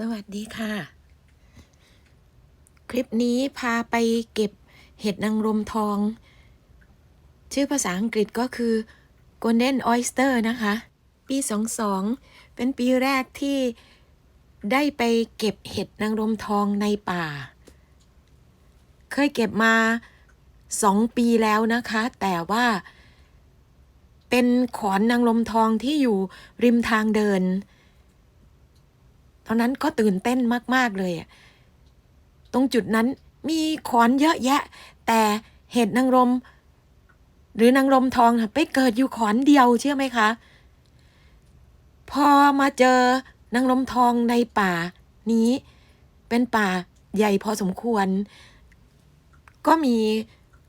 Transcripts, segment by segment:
สวัสดีค่ะ คลิปนี้พาไปเก็บเห็ดนางรมทอง ชื่อภาษาอังกฤษก็คือ Golden Oyster นะคะ ปี 22 เป็นปีแรกที่ได้ไปเก็บเห็ดนางรมทองในป่า เคยเก็บมาสองปีแล้วนะคะ แต่ว่า เป็นขอนนางรมทองที่อยู่ริมทางเดิน ตอนนั้นก็ตื่นเต้นมากๆเลยอะตรงจุดนั้นมีขอนเยอะแยะ แต่เห็ดนางรม หรือนางรมทองน่ะไปเกิดอยู่ขอนเดียวเชื่อไหมคะ พอมาเจอนางรมทองในป่านี้ เป็นป่าใหญ่พอสมควร ก็มี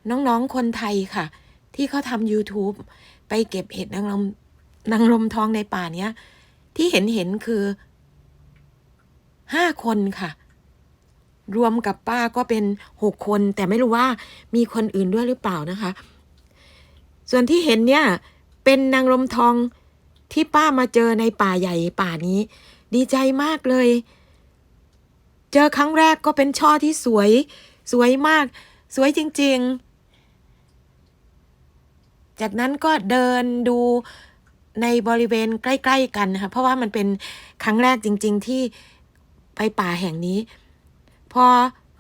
น้องๆคนไทยค่ะ ที่เขาทำ YouTube ไปเก็บเห็ดนางรมนางรมทองในป่าเนี้ย ที่เห็นเห็นคือ ห้าคนค่ะ รวมกับป้าก็เป็นหกคน แต่ไม่รู้ว่ามีคนอื่นด้วยหรือเปล่านะคะ ส่วนที่เห็นเนี่ย เป็นนางรมทองที่ป้ามาเจอในป่าใหญ่ป่านี้ ดีใจมากเลย เจอครั้งแรกก็เป็นช่อที่สวย สวยมาก สวยจริง ๆ จากนั้นก็เดินดูในบริเวณใกล้ ๆ กันนะคะเพราะว่ามันเป็นครั้งแรกจริง ๆ ที่ ไปป่าแห่งนี้ พอ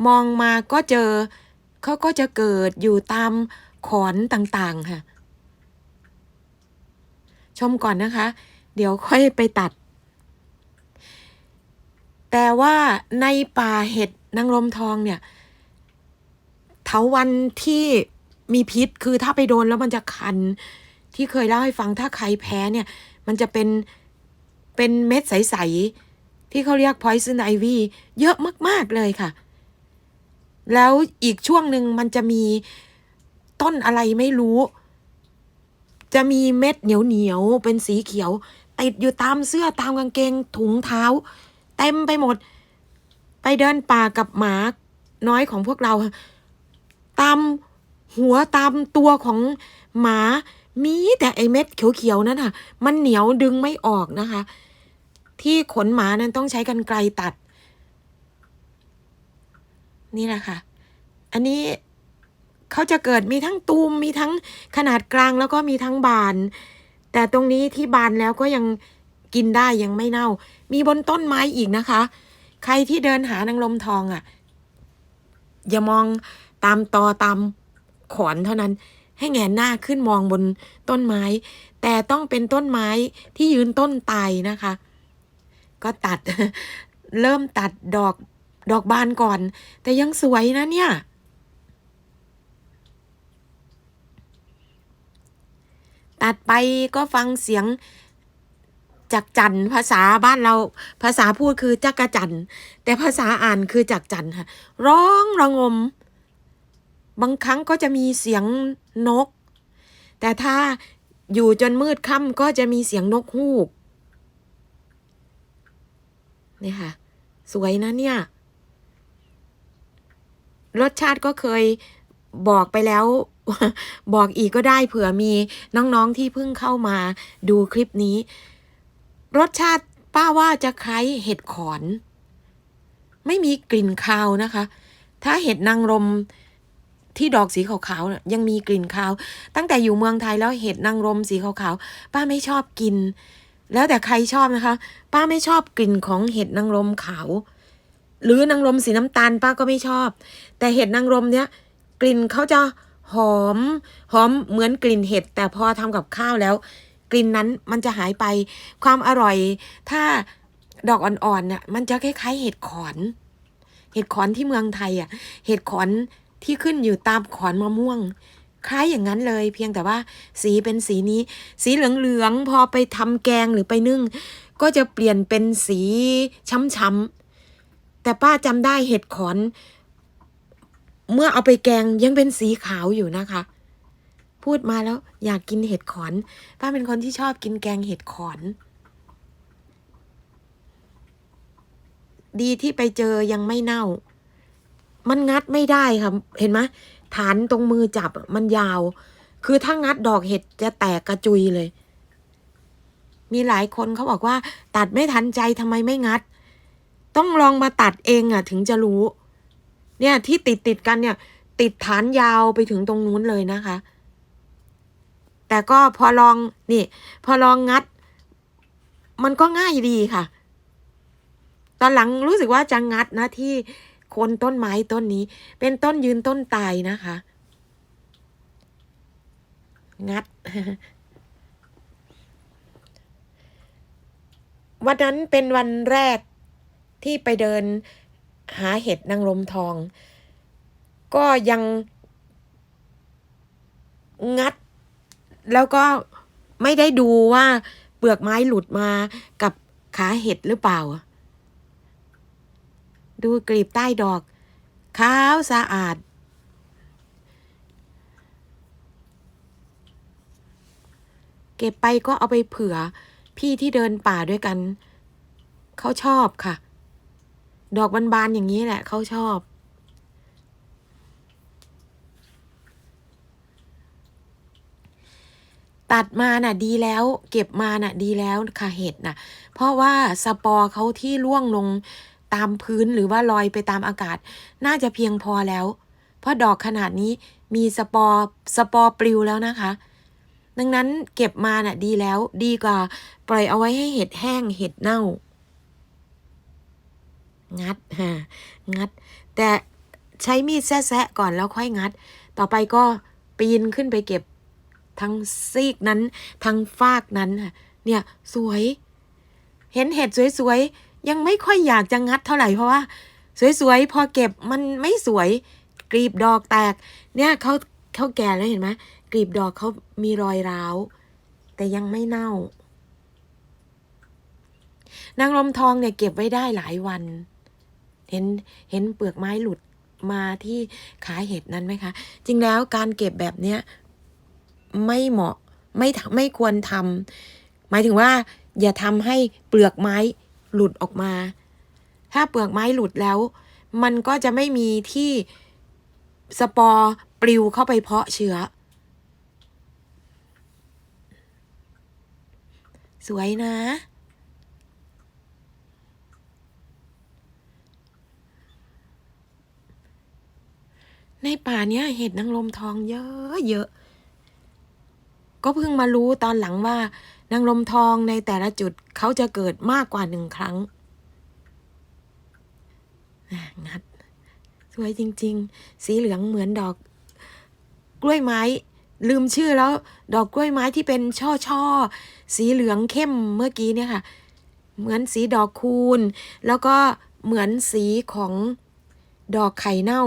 มองมาก็เจอเขาก็จะเกิดอยู่ตามขอนต่างๆค่ะ ชมก่อนนะคะ เดี๋ยวค่อยไปตัด แต่ว่าในป่าเห็ดนางรมทองเนี่ยเถาวันที่มีพิษคือถ้าไปโดนแล้วมันจะคัน ที่เคยเล่าให้ฟังถ้าใครแพ้เนี่ย มันจะเป็นเป็นเม็ดใสๆ ที่เขาเรียก poison ivy เยอะมาก ๆ เลยค่ะ แล้วอีกช่วงหนึ่งมันจะมีต้นอะไรไม่รู้ จะมีเม็ดเหนียวๆเป็นสีเขียว ติดอยู่ตามเสื้อตามกางเกงถุงเท้า เต็มไปหมด ไปเดินป่ากับหมาน้อยของพวกเรา ตามหัวตามตัวของหมามีแต่ไอเม็ดเขียวๆนั่นค่ะ มันเหนียวดึงไม่ออกนะคะ ที่ขนหมานั้นต้องใช้กันไกลตัด นี่แหละค่ะ อันนี้เขาจะเกิดมีทั้งตูมมีทั้งขนาดกลางแล้วก็มีทั้งบาน แต่ตรงนี้ที่บานแล้วก็ยังกินได้ยังไม่เน่า มีบนต้นไม้อีกนะคะ ใครที่เดินหานางลมทองอะ่ะ อย่ามองตามตอตามขอนเท่านั้น ให้แงนหน้าขึ้นมองบนต้นไม้ แต่ต้องเป็นต้นไม้ที่ยืนต้นตายนะคะ ก็ตัด เริ่มตัดดอกดอกบานก่อน แต่ยังสวยนะเนี่ย ตัดไปก็ฟังเสียงจักจันภาษาบ้านเรา ภาษาพูดคือจักกะจันแต่ภาษาอ่านคือจักจันค่ะ ร้องระงม บางครั้งก็จะมีเสียงนก แต่ถ้าอยู่จนมืดค่ำก็จะมีเสียงนกฮูก นี่ค่ะ สวยนะเนี่ย รสชาติก็เคยบอกไปแล้ว บอกอีกก็ได้เผื่อมีน้องๆที่เพิ่งเข้ามาดูคลิปนี้ รสชาติป้าว่าจะคล้ายเห็ดขอน ไม่มีกลิ่นคาวนะคะ ถ้าเห็ดนางรมที่ดอกสีขาวๆน่ะยังมีกลิ่นคาว ตั้งแต่อยู่เมืองไทยแล้วเห็ดนางรมสีขาวๆป้าไม่ชอบกิน แล้วแต่ใครชอบนะคะ ป้าไม่ชอบกลิ่นของเห็ดนางรมขาว หรือนางรมสีน้ำตาลป้าก็ไม่ชอบ แต่เห็ดนางรมเนี้ยกลิ่นเขาจะหอม หอมเหมือนกลิ่นเห็ด แต่พอทำกับข้าวแล้ว กลิ่นนั้นมันจะหายไป ความอร่อย ถ้าดอกอ่อนๆน่ะมันจะคล้ายๆ เห็ดขอน เห็ดขอนที่เมืองไทยอะ เห็ดขอนที่ขึ้นอยู่ตามขอนมะม่วง คล้ายอย่างนั้นเลย เพียงแต่ว่าสีเป็นสีนี้ สีเหลืองๆพอไปทำแกงหรือไปนึ่ง ก็จะเปลี่ยนเป็นสีช้ำๆแต่ป้าจำได้เห็ดขอน เมื่อเอาไปแกงยังเป็นสีขาวอยู่นะคะ พูดมาแล้วอยากกินเห็ดขอน ป้าเป็นคนที่ชอบกินแกงเห็ดขอน ดีที่ไปเจอยังไม่เน่า มันงัดไม่ได้ค่ะเห็นไหม ฐานตรงมือจับมันยาว คือถ้างัดดอกเห็ดจะแตกกระจุยเลย มีหลายคนเขาบอกว่า ตัดไม่ทันใจทำไมไม่งัด ต้องลองมาตัดเองอะ ถึงจะรู้ เนี่ยที่ติดติดกันเนี่ย ติดฐานยาวไปถึงตรงนู้นเลยนะคะ แต่ก็พอลองนี่ พอลองงัด มันก็ง่ายดีค่ะ ตอนหลังรู้สึกว่าจะงัดนะที่ คนต้นไม้ต้นนี้ เป็นต้นยืนต้นตายนะคะ งัด วันนั้นเป็นวันแรกที่ไปเดินหาเห็ดนางรมทอง ก็ยังงัด แล้วก็ไม่ได้ดูว่าเปลือกไม้หลุดมากับขาเห็ดหรือเปล่า ดูกลีบใต้ดอก ขาวสะอาด เก็บไปก็เอาไปเผื่อพี่ที่เดินป่าด้วยกัน เขาชอบค่ะ ดอกบานๆอย่างนี้แหละ เขาชอบ ตัดมาน่ะดีแล้ว เก็บมาน่ะดีแล้วค่ะเห็ดน่ะ เพราะว่าสปอร์เขาที่ร่วงลง ตามพื้นหรือว่าลอยไปตามอากาศ น่าจะเพียงพอแล้ว เพราะดอกขนาดนี้มีสปอร์สปอร์ปลิวแล้วนะคะ ดังนั้นเก็บมาน่ะดีแล้วดีกว่า ปล่อยเอาไว้ให้เห็ดแห้งเห็ดเน่า งัดฮะงัด แต่ใช้มีดแซะก่อนแล้วค่อยงัด ต่อไปก็ปีนขึ้นไปเก็บทั้งซีกนั้น ทั้งฟากนั้นเนี่ยสวย เห็นเห็ดสวยๆ ยังไม่ค่อยอยากจะงัดเท่าไหร่เพราะว่า สวยๆ พอเก็บมันไม่สวยกลีบดอกแตก เนี่ยเขาเขาแก่แล้วเห็นไหมกลีบดอกเขามีรอยร้าว แต่ยังไม่เน่า นางลมทองเนี่ยเก็บไว้ได้หลายวัน เห็นเห็นเปลือกไม้หลุดมาที่ขาเห็ดนั้นไหมคะ จริงแล้วการเก็บแบบเนี้ยไม่เหมาะไม่ไม่ควรทำหมายถึงว่า อย่าทำให้เปลือกไม้ หลุดออกมา ถ้าเปลือกไม้หลุดแล้ว มันก็จะไม่มีที่สปอร์ปลิวเข้าไปเพาะเชื้อ สวยนะ ในป่าเนี้ยเห็ดนางรมทองเยอะเยอะ ก็เพิ่งมารู้ตอนหลังว่านางรมทองในแต่ละจุดเขาจะเกิดมากกว่าหนึ่งครั้งงัด สวยจริง ๆ สีเหลืองเหมือนดอก กล้วยไม้ ลืมชื่อแล้ว ดอกกล้วยไม้ที่เป็นช่อช่อๆสีเหลืองเข้มเมื่อกี้เนี่ยค่ะ เหมือนสีดอกคูณ แล้วก็เหมือนสีของดอกไข่เน่า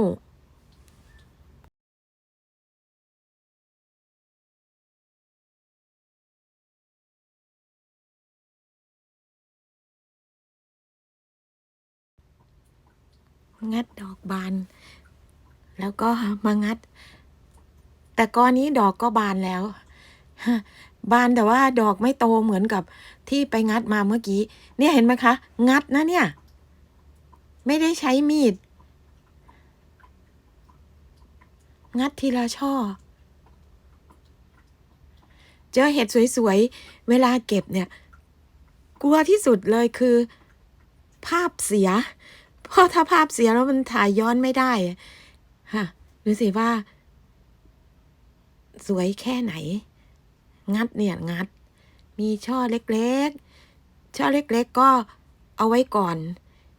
งัดดอกบาน แล้วก็มางัด แต่ก้อนนี้ดอกก็บานแล้ว บานแต่ว่าดอกไม่โตเหมือนกับที่ไปงัดมาเมื่อกี้ เนี่ยเห็นไหมคะ งัดนะเนี่ย ไม่ได้ใช้มีด งัดทีละช่อ เจอเห็ดสวยๆ เวลาเก็บเนี่ย กลัวที่สุดเลยคือ ภาพเสีย เพราะถ้าภาพเสียแล้วมันถ่ายย้อนไม่ได้ฮะดูสิว่า สวยแค่ไหน งัดเนี่ยงัด มีช่อเล็กๆ ช่อเล็กๆ ก็เอาไว้ก่อน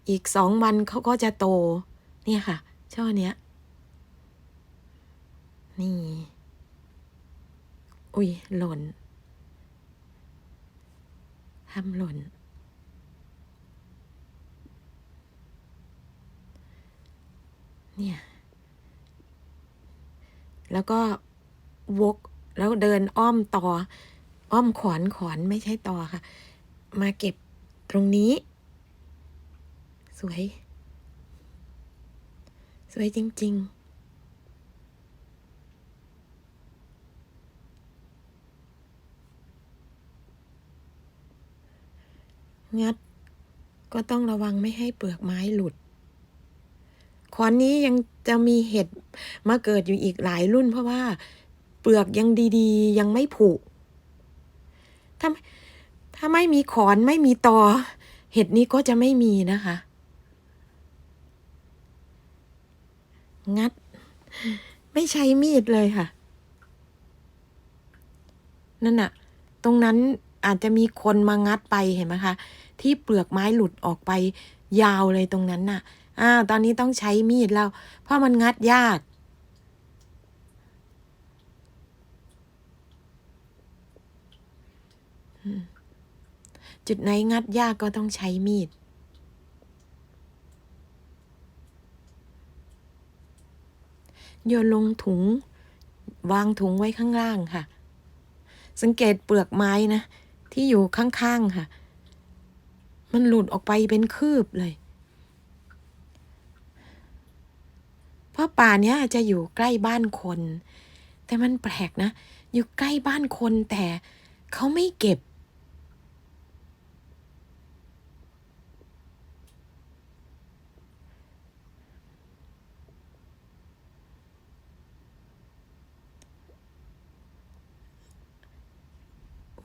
อีกสองวันเขาก็จะโต เนี่ยค่ะ ช่อเนี้ย นี่ อุ้ยหล่นทำหล่น เนี่ย แล้วก็วกแล้วเดินอ้อมต่อ อ้อมขอนขอนไม่ใช่ต่อค่ะ มาเก็บตรงนี้ สวย สวยจริง ๆงัดก็ต้องระวังไม่ให้เปลือกไม้หลุด ขอนนี้ยังจะมีเห็ดมาเกิดอยู่อีกหลายรุ่น เพราะว่าเปลือกยังดีๆ ยังไม่ผุถ้าถ้าไม่มีขอนไม่มีตอ เห็ดนี้ก็จะไม่มีนะคะ งัด ไม่ใช้มีดเลยค่ะ นั่นน่ะ ตรงนั้นอาจจะมีคนมางัดไปเห็นไหมคะ ที่เปลือกไม้หลุดออกไปยาวเลยตรงนั้นน่ะ อ่าวตอนนี้ต้องใช้มีดแล้ว เพราะมันงัดยากจุดไหนงัดยากก็ต้องใช้มีด โยนลงถุง วางถุงไว้ข้างล่างค่ะ สังเกตเปลือกไม้นะ ที่อยู่ข้างๆค่ะ มันหลุดออกไปเป็นคืบเลย เพราะป่าเนี้ยจะอยู่ใกล้บ้านคน แต่มันแปลกนะ อยู่ใกล้บ้านคนแต่เขาไม่เก็บ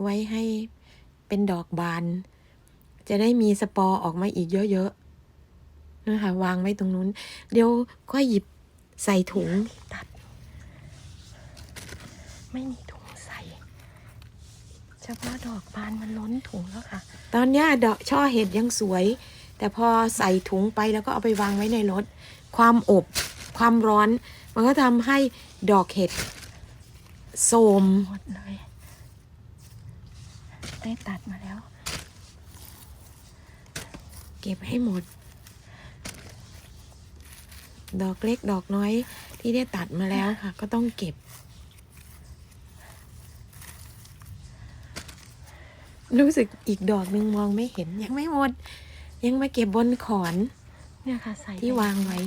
ไว้ให้เป็นดอกบาน จะได้มีสปอร์ออกมาอีกเยอะๆนะคะวางไว้ตรงนู้น เดี๋ยวก็หยิบ ใส่ถุงตัด ไม่มีถุงใส่ เฉพาะดอกบานมันล้นถุงแล้วค่ะ ตอนเนี้ยดอกช่อเห็ดยังสวย แต่พอใส่ถุงไปแล้วก็เอาไปวางไว้ในรถ ความอบ ความร้อน มันก็ทำให้ดอกเห็ดโทรมหมดเลย ได้ตัดมาแล้ว เก็บให้หมด ดอกเล็กดอกน้อยที่ได้ตัดมาแล้วค่ะ ก็ต้องเก็บ รู้สึกอีกดอกหนึ่งมองไม่เห็น ยังไม่หมด ยังมาเก็บบนขอนเนี่ยค่ะใส่ที่วางไว้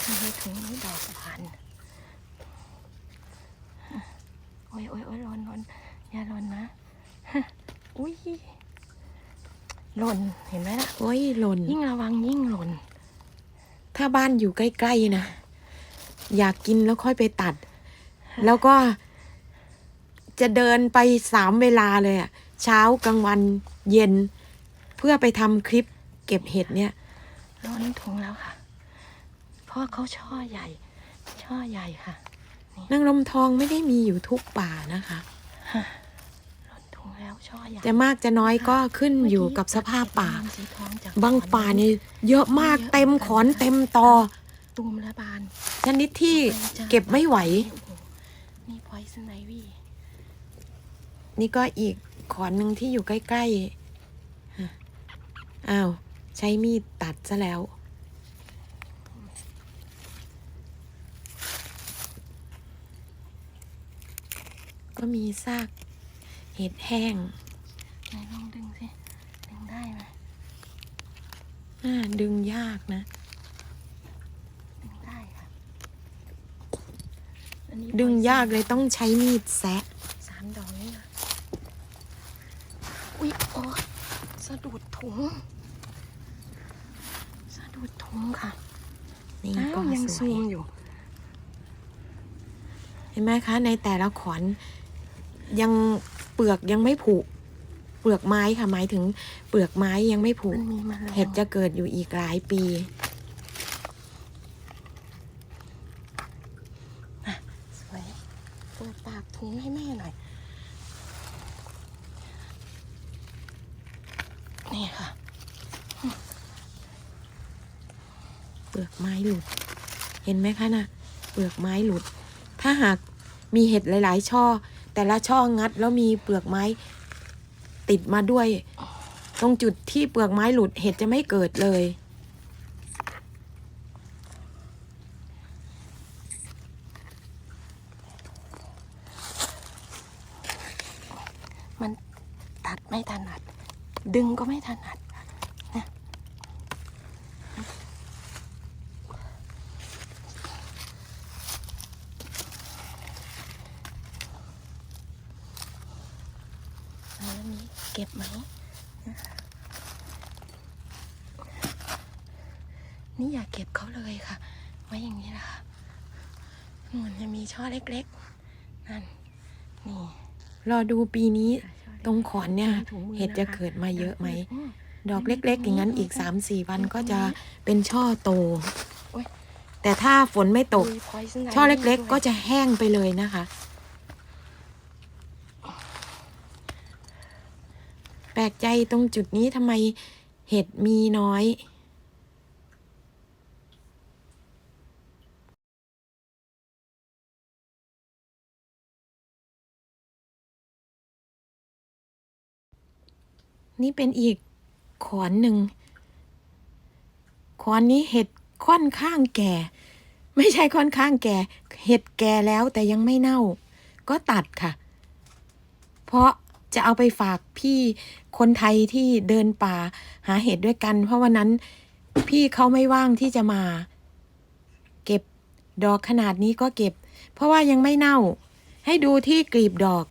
ใส่ในถุงนี้ดอกบานโอ้ยโอ้ยโอ้ยหล่นหล่นอย่าหล่นนะอุ้ยหล่นเห็นไหมล่ะโอ้ยหล่นยิ่งระวังยิ่งหล่น ถ้าบ้านอยู่ใกล้ๆนะ อยากกินแล้วค่อยไปตัด แล้วก็จะเดินไปสามเวลาเลยอะเช้ากลางวันเย็น เพื่อไปทำคลิปเก็บเห็ดเนี่ยล้นถุงแล้วค่ะ เพราะเขาช่อใหญ่ ช่อใหญ่ค่ะ นางลมทองไม่ได้มีอยู่ทุกป่านะคะล้นถุง แล้วช่อใหญ่จะมากจะน้อยก็ขึ้นอยู่กับสภาพป่าเมื่อกี้สีทองจากบางป่านี่เยอะมากเต็มขอนเต็มตอตูมและบานชนิดที่เก็บไม่ไหวโอ้โหนี่พอยซ์ไนวี่นี่ก็อีกขอนหนึ่งที่อยู่ใกล้ๆฮะอ้าว ใช้มีดตัดซะแล้วก็มีซาก เห็ดแห้งไหนลองดึงสิดึงได้ไหมอ่าดึงยากนะ ดึงได้ค่ะอันนี้ดึง poison ยากเลยต้องใช้มีดแซะสามดอกนี่ค่ะอุ๊ยโอ้สะดุดถุง สะดุดถุงค่ะนี่อ้าก็วยังสซูวยมอยู่เห็นไหมคะ ในแต่ละขอนยังเป ลือกยังไม่ผุ เปลือกไม้ค่ะหมายถึง เปลือกไม้ยังไม่ผุมันมีแมาแล้วเห็ดจะเกิดอยู่อีกหลายปีสวยเปิดปากถุงให้แม่หน่อย นี่ค่ะ เปลือกไม้หลุด เห็นไหมคะนะเปลือกไม้หลุด ถ้าหากมีเห็ดหลาย ๆ ช่อ แต่ละช่องัดแล้วมีเปลือกไม้ติดมาด้วย ตรงจุดที่เปลือกไม้หลุดเห็ดจะไม่เกิดเลย มันตัดไม่ถนัด ดึงก็ไม่ถนัดนะแล้วนี้เก็บไหมนะคะนี่อย่าเก็บเขาเลยค่ะ ไว้อย่างนี้นะคะนู่นจะมีช่อเล็กๆนั่นนี่รอดูปีนี้ช่อเล็กตรงขอนเนี่ยถุงมือเห็ดจะนะคะเกิดมาเยอะไหมอืมดอกเล็ก ๆ อย่างนั้นอีก3-4วันก็จะเป็นช่อโต แต่ถ้าฝนไม่ตกมี poison ช่อเล็กด้วยๆก็จะแห้งไปเลยนะคะ แปลกใจตรงจุดนี้ทำไมเห็ดมีน้อย นี่เป็นอีกขอนหนึ่งขอนนี้เห็ดค่อนข้างแก่ ไม่ใช่ค่อนข้างแก่ เห็ดแก่แล้วแต่ยังไม่เน่า ก็ตัดค่ะ เพราะจะเอาไปฝากพี่คนไทยที่เดินป่าหาเห็ดด้วยกัน เพราะวันนั้นพี่เขาไม่ว่างที่จะมา เก็บดอกขนาดนี้ก็เก็บ เพราะว่ายังไม่เน่า ให้ดูที่กลีบดอก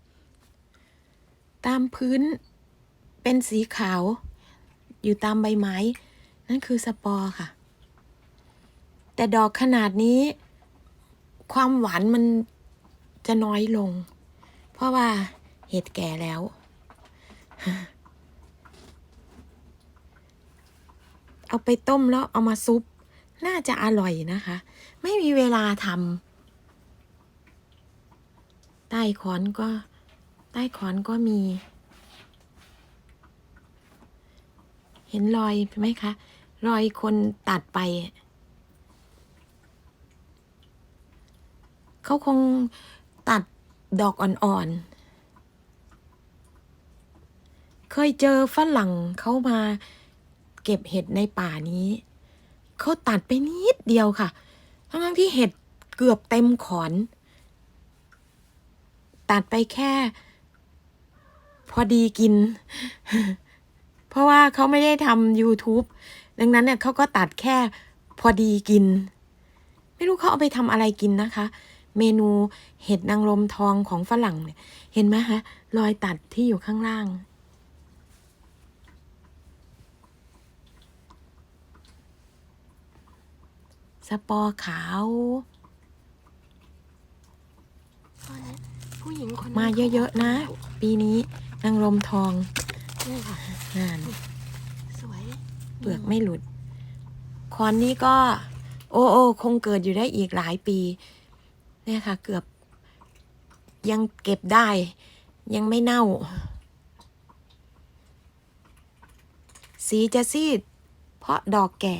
ตามพื้น เป็นสีขาว อยู่ตามใบไม้ นั่นคือสปอร์ค่ะ แต่ดอกขนาดนี้ ความหวานมันจะน้อยลง เพราะว่าเห็ดแก่แล้ว เอาไปต้มแล้วเอามาซุป น่าจะอร่อยนะคะ ไม่มีเวลาทำใต้ขอนก็ ใต้ขอนก็มี เห็นรอยไหมคะ รอยคนตัดไป เขาคงตัดดอกอ่อนๆ เคยเจอฝรั่งเขามาเก็บเห็ดในป่านี้ เขาตัดไปนิดเดียวค่ะ ทั้งที่เห็ดเกือบเต็มขอน ตัดไปแค่ พอดีกิน เพราะว่าเขาไม่ได้ทำ YouTube ดังนั้นเนี่ยเขาก็ตัดแค่พอดีกิน ไม่รู้เขาเอาไปทำอะไรกินนะคะ เมนูเห็ดนางรมทองของฝรั่งเนี่ย เห็นไหมคะรอยตัดที่อยู่ข้างล่าง สปอร์ขาวตอนนี้ผู้หญิงคนมาเยอะๆนะ ปีนี้นางรมทองนี่ค่ะ นั่นสวยเปลือกไม่หลุดคอนนี้ก็ โอ้โอ้คงเกิดอยู่ได้อีกหลายปีเนี่ยค่ะ เกือบ ยังเก็บได้ ยังไม่เน่า สีจะซีด เพราะดอกแก่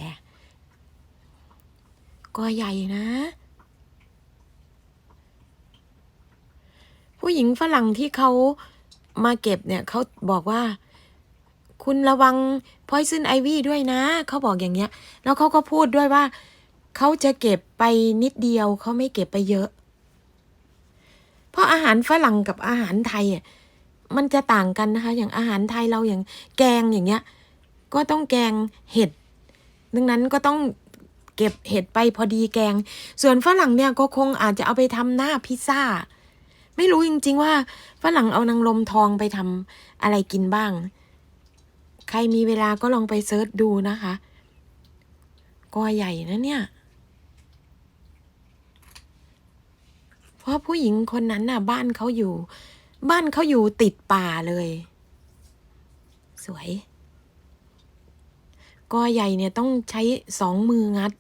ก็ใหญ่นะ ผู้หญิงฝรั่งที่เขามาเก็บเนี่ย เขาบอกว่า คุณระวังพอยซึนไอวี่ด้วยนะ เขาบอกอย่างเงี้ย แล้วเขาก็พูดด้วยว่า เขาจะเก็บไปนิดเดียวเขาไม่เก็บไปเยอะ เพราะอาหารฝรั่งกับอาหารไทยอะมันจะต่างกันนะคะ อย่างอาหารไทยเราอย่างแกงอย่างเงี้ย ก็ต้องแกงเห็ดดังนั้นก็ต้องเก็บเห็ดไปพอดีแกง ส่วนฝรั่งเนี่ยก็คงอาจจะเอาไปทำหน้าพิซซ่า ไม่รู้จริง ๆ ว่าฝรั่งเอานางลมทองไปทำอะไรกินบ้าง ใครมีเวลาก็ลองไปเซิร์ชดูนะคะ กอใหญ่นะเนี่ย เพราะผู้หญิงคนนั้นน่ะ บ้านเขาอยู่ บ้านเขาอยู่ติดป่าเลย สวย กอใหญ่เนี่ยต้องใช้สองมืองัด